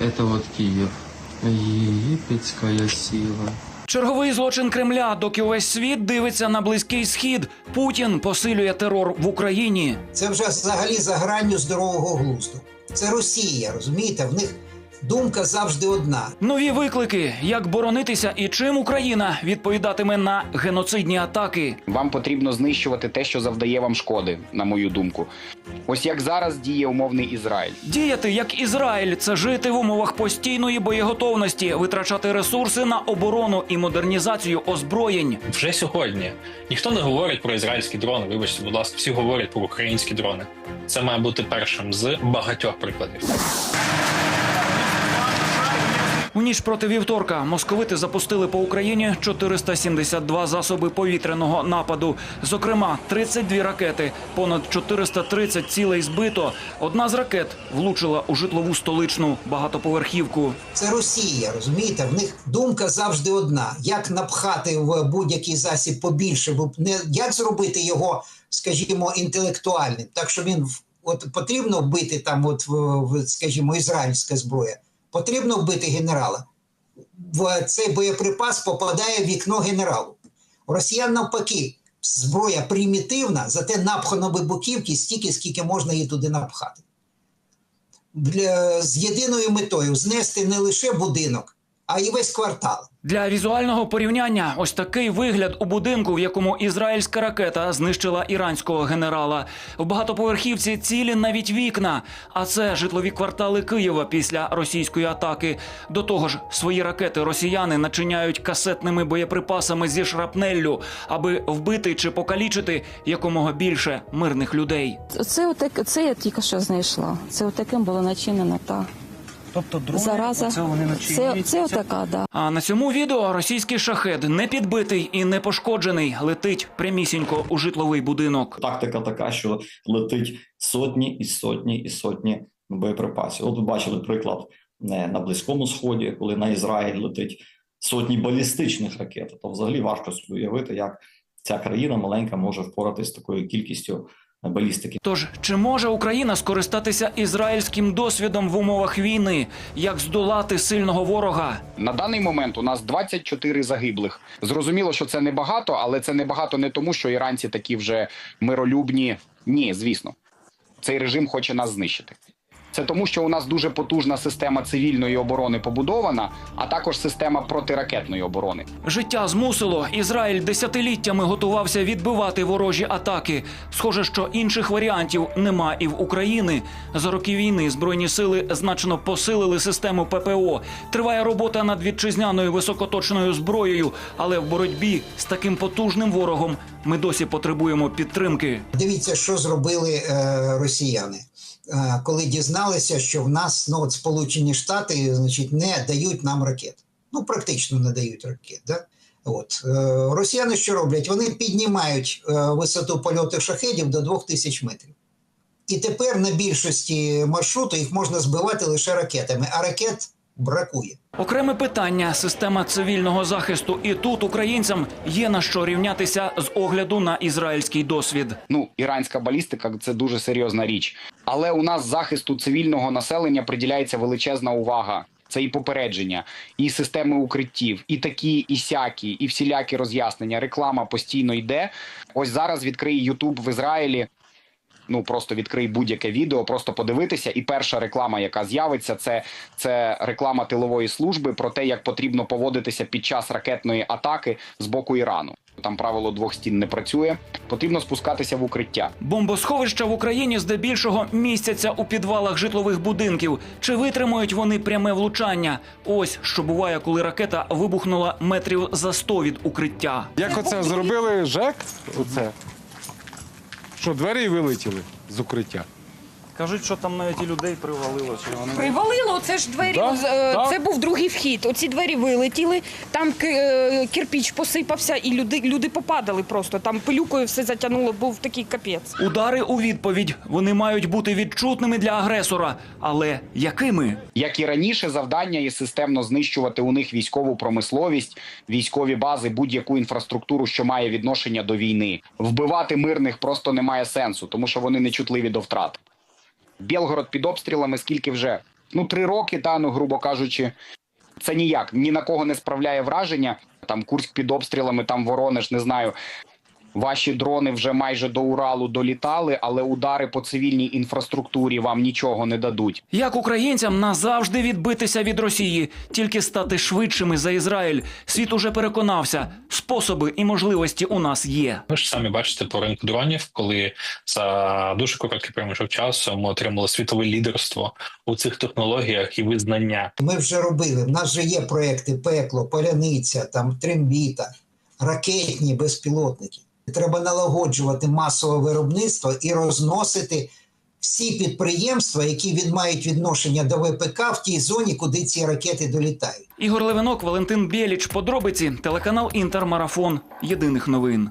Это вот Киев. Египетская сила. Черговий злочин Кремля, доки увесь світ дивиться на близький схід. Путін посилює терор в Україні. Це вже взагалі за гранню здорового глузду. Це Росія, розумієте? В них думка завжди одна. Нові виклики, як боронитися і чим Україна відповідатиме на геноцидні атаки. Вам потрібно знищувати те, що завдає вам шкоди, на мою думку. Ось як зараз діє умовний Ізраїль. Діяти як Ізраїль це жити в умовах постійної боєготовності, витрачати ресурси на оборону і модернізацію озброєнь. Вже сьогодні ніхто не говорить про ізраїльські дрони. Вибачте, будь ласка, всі говорять про українські дрони. Це має бути першим з багатьох прикладів. У ніч проти вівторка московити запустили по Україні 472 засоби повітряного нападу. Зокрема, 32 ракети, понад 430 цілей збито. Одна з ракет влучила у житлову столичну багатоповерхівку. Це Росія, розумієте? В них думка завжди одна: як напхати в будь-який засіб побільше, не як зробити його, скажімо, інтелектуальним, так що він от потрібно вбити там, от скажімо, ізраїльська зброя. Потрібно вбити генерала. Цей боєприпас попадає в вікно генералу. Росіян навпаки, зброя примітивна, зате напхано вибухівки стільки, скільки можна її туди напхати. Для, з єдиною метою знести не лише будинок, а й весь квартал. Для візуального порівняння ось такий вигляд у будинку, в якому ізраїльська ракета знищила іранського генерала. В багатоповерхівці цілі навіть вікна. А це житлові квартали Києва після російської атаки. До того ж, свої ракети росіяни начиняють касетними боєприпасами зі шрапнеллю, аби вбити чи покалічити якомога більше мирних людей. Це отак, це я тільки що знайшла. Це отаким було начинено та Тобто дрони зараза. вони Це, це отака, да. А на цьому відео російський шахет не підбитий і не пошкоджений, летить прямісінько у житловий будинок. Тактика така, що летить сотні і сотні і сотні боєприпасів. От ви бачили приклад е, на Близькому Сході, коли на Ізраїль летить сотні балістичних ракет. То взагалі важко уявити, як ця країна маленька може впоратись з такою кількістю балістики. Тож чи може Україна скористатися ізраїльським досвідом в умовах війни? Як здолати сильного ворога? На даний момент у нас 24 загиблих. Зрозуміло, що це небагато, але це небагато не тому, що іранці такі вже миролюбні. Ні, звісно, цей режим хоче нас знищити. Це тому, що у нас дуже потужна система цивільної оборони побудована, а також система протиракетної оборони. Життя змусило. Ізраїль десятиліттями готувався відбивати ворожі атаки. Схоже, що інших варіантів нема і в Україні. За роки війни збройні сили значно посилили систему ППО. Триває робота над вітчизняною високоточною зброєю, але в боротьбі з таким потужним ворогом ми досі потребуємо підтримки. Дивіться, що зробили е, росіяни, коли дізналися, що в нас ну, от Сполучені Штати значить, не дають нам ракет. Ну, практично не дають ракет. Да? От. Е, росіяни що роблять? Вони піднімають е, висоту польоту шахедів до 2000 метрів. І тепер на більшості маршруту їх можна збивати лише ракетами, а ракет бракує. Окреме питання система цивільного захисту. І тут українцям є на що рівнятися з огляду на ізраїльський досвід. Ну, іранська балістика це дуже серйозна річ. Але у нас захисту цивільного населення приділяється величезна увага. Це і попередження, і системи укриттів, і такі, і сякі, і всілякі роз'яснення. Реклама постійно йде. Ось зараз відкрий Ютуб в Ізраїлі. Ну просто відкрий будь-яке відео, просто подивитися. І перша реклама, яка з'явиться, це, це реклама тилової служби про те, як потрібно поводитися під час ракетної атаки з боку Ірану. Там правило двох стін не працює. Потрібно спускатися в укриття. Бомбосховища в Україні здебільшого містяться у підвалах житлових будинків. Чи витримують вони пряме влучання? Ось що буває, коли ракета вибухнула метрів за 100 від укриття. Як оце зробили ЖЕК? Оце. Що двері вилетіли з укриття? Кажуть, що там навіть і людей привалило. Чи вони... Привалило, це ж двері. Да? е, Да. Це був другий вхід. Оці двері вилетіли, там ки- е, кирпіч посипався, і люди, люди попадали просто. Там пилюкою все затягнуло, був такий капець. Удари у відповідь вони мають бути відчутними для агресора. Але якими? Як і раніше, завдання є системно знищувати у них військову промисловість, військові бази, будь-яку інфраструктуру, що має відношення до війни. Вбивати мирних просто немає сенсу, тому що вони не чутливі до втрат. Білгород під обстрілами скільки вже Ну, три роки, та, ну, грубо кажучи, це ніяк ні на кого не справляє враження. Там Курськ під обстрілами, там Воронеж, не знаю. Ваші дрони вже майже до Уралу долітали, але удари по цивільній інфраструктурі вам нічого не дадуть. Як українцям назавжди відбитися від Росії, тільки стати швидшими за Ізраїль. Світ уже переконався, способи і можливості у нас є. Ви ж самі бачите по ринку дронів, коли за дуже короткий проміжок часу ми отримали світове лідерство у цих технологіях і визнання. Ми вже робили. В нас вже є проекти пекло, поляниця, там трембіта, ракетні безпілотники. Треба налагоджувати масове виробництво і розносити всі підприємства, які від мають відношення до ВПК в тій зоні, куди ці ракети долітають. Ігор Левинок, Валентин Біліч. Подробиці телеканал Інтермарафон. Єдиних новин.